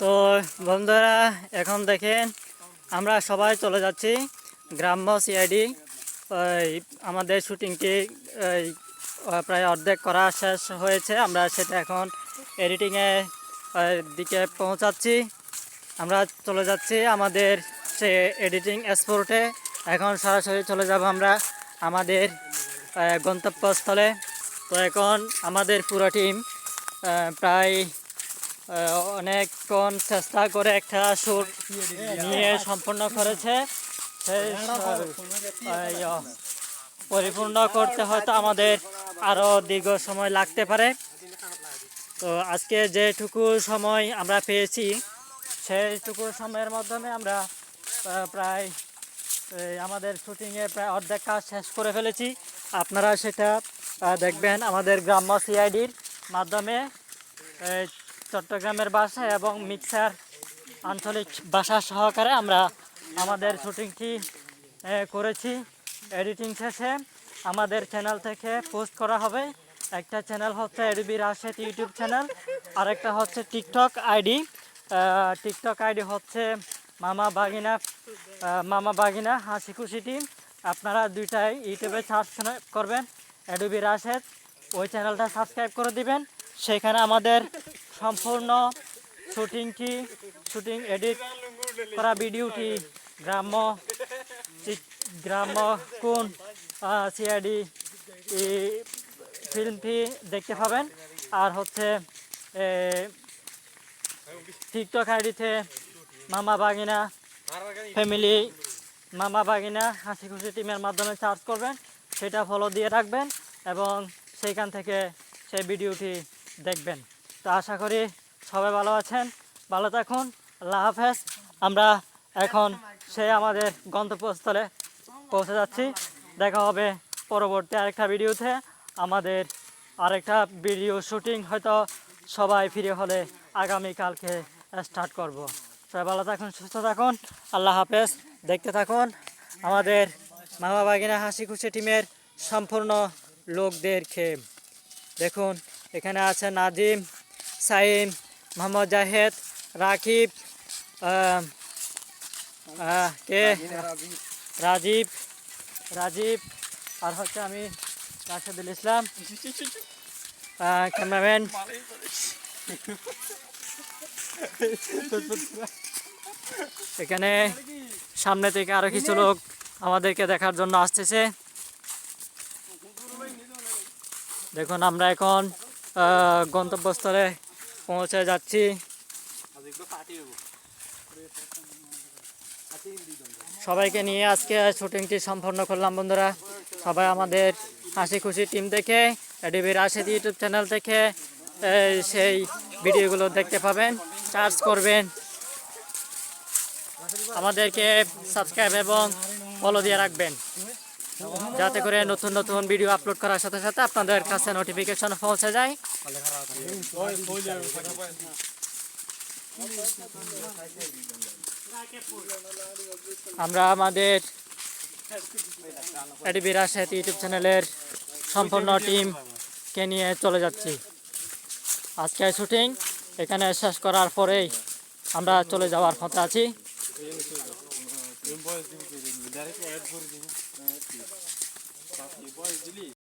তো বন্ধুরা, এখন দেখেন আমরা সবাই চলে যাচ্ছি গ্রাম্য সিআইডি আমাদের শুটিংটি প্রায় অর্ধেক করা শেষ হয়েছে। আমরা সেটা এখন এডিটিংয়ে দিকে পৌঁছাচ্ছি। আমরা চলে যাচ্ছি আমাদের সে এডিটিং স্পোর্টে এখন সরাসরি চলে যাব আমরা আমাদের গন্তব্যস্থলে। তো এখন আমাদের পুরো টিম প্রায় অনেকক্ষণ চেষ্টা করে একটা শ্যুট নিয়ে সম্পূর্ণ করেছে। সেই পরিপূর্ণ করতে হয়তো আমাদের আরও দীর্ঘ সময় লাগতে পারে। তো আজকে যেটুকু সময় আমরা পেয়েছি, সেইটুকু সময়ের মাধ্যমে আমরা প্রায় আমাদের শুটিংয়ে প্রায় অর্ধেক কাজ শেষ করে ফেলেছি। আপনারা সেটা দেখবেন আমাদের গ্রাম্য সিআইডির মাধ্যমে। চট্টগ্রামের বাসা এবং মিক্সার আঞ্চলিক ভাষা সহকারে আমরা আমাদের শুটিংটি করেছি। এডিটিং শেষে আমাদের চ্যানেল থেকে পোস্ট করা হবে। একটা চ্যানেল হচ্ছে এডিবি রাশেদ ইউটিউব চ্যানেল আরেকটা হচ্ছে টিকটক আইডি। টিকটক আইডি হচ্ছে মামা বাগিনা মামা বাগিনা হাসি খুশি টিম আপনারা দুইটাই ইউটিউবে সার্চ করবেন। এডিবি রাশেদ ওই চ্যানেলটা সাবস্ক্রাইব করে দিবেন। সেখানে আমাদের সম্পূর্ণ শুটিংটি শুটিং এডিট করা ভিডিওটি গ্রাম্য গ্রাম্য কোন সিআইডি ফিল্মটি দেখতে পাবেন? আর হচ্ছে টিকটক আইডিতে মামা বাগিনা ফ্যামিলি মামা বাগিনা হাসি খুশি টিমের মাধ্যমে সার্চ করবেন, সেটা ফলো দিয়ে রাখবেন এবং সেইখান থেকে সেই ভিডিওটি দেখবেন। তো আশা করি সবাই ভালো আছেন, ভালো থাকুন, আল্লাহ হাফেজ। আমরা এখন সে আমাদের গন্তব্যস্থলে পৌঁছে যাচ্ছি। দেখা হবে পরবর্তী আরেকটা ভিডিওতে। আমাদের আরেকটা ভিডিও শুটিং হয়তো সবাই ফিরে হলে আগামীকালকে স্টার্ট করব। সবাই ভালো থাকুন, সুস্থ থাকুন, আল্লাহ হাফেজ। দেখতে থাকুন, আমাদের মামা বাগিনা হাসি খুশি টিমের সম্পূর্ণ লোকদেরকে। দেখুন, এখানে আছে নাজিম সাইম মোহাম্মদ জাহেদ রাকিব কে রাজীব রাজীব আর হচ্ছে আমি রাশেদুল ইসলাম ক্যামেরাম্যান এখানে সামনে থেকে আরও কিছু লোক আমাদেরকে দেখার জন্য আসতেছে। দেখুন, আমরা এখন গন্তব্যস্থলে পৌঁছে যাচ্ছি। সবাইকে নিয়ে আজকে শুটিংটি সম্পন্ন করলাম বন্ধুরা। সবাই আমাদের হাসি খুশি টিম দেখে ডিবি রাশেদ ইউটিউব চ্যানেল থেকে সেই ভিডিওগুলো দেখতে পাবেন চার্জ করবেন। আমাদেরকে সাবস্ক্রাইব এবং ফলো দিয়ে রাখবেন। যাতে করে নতুন নতুন ভিডিও আপলোড করার সাথে সাথে আপনাদের কাছে নোটিফিকেশন পৌঁছে যায়। আমরা আমাদের এডিবি রাশেদ ইউটিউব চ্যানেলের সম্পূর্ণ টিমকে নিয়ে চলে যাচ্ছি। আজকে শুটিং এখানে শেষ করার পরেই আমরা চলে যাওয়ার পথে আছি।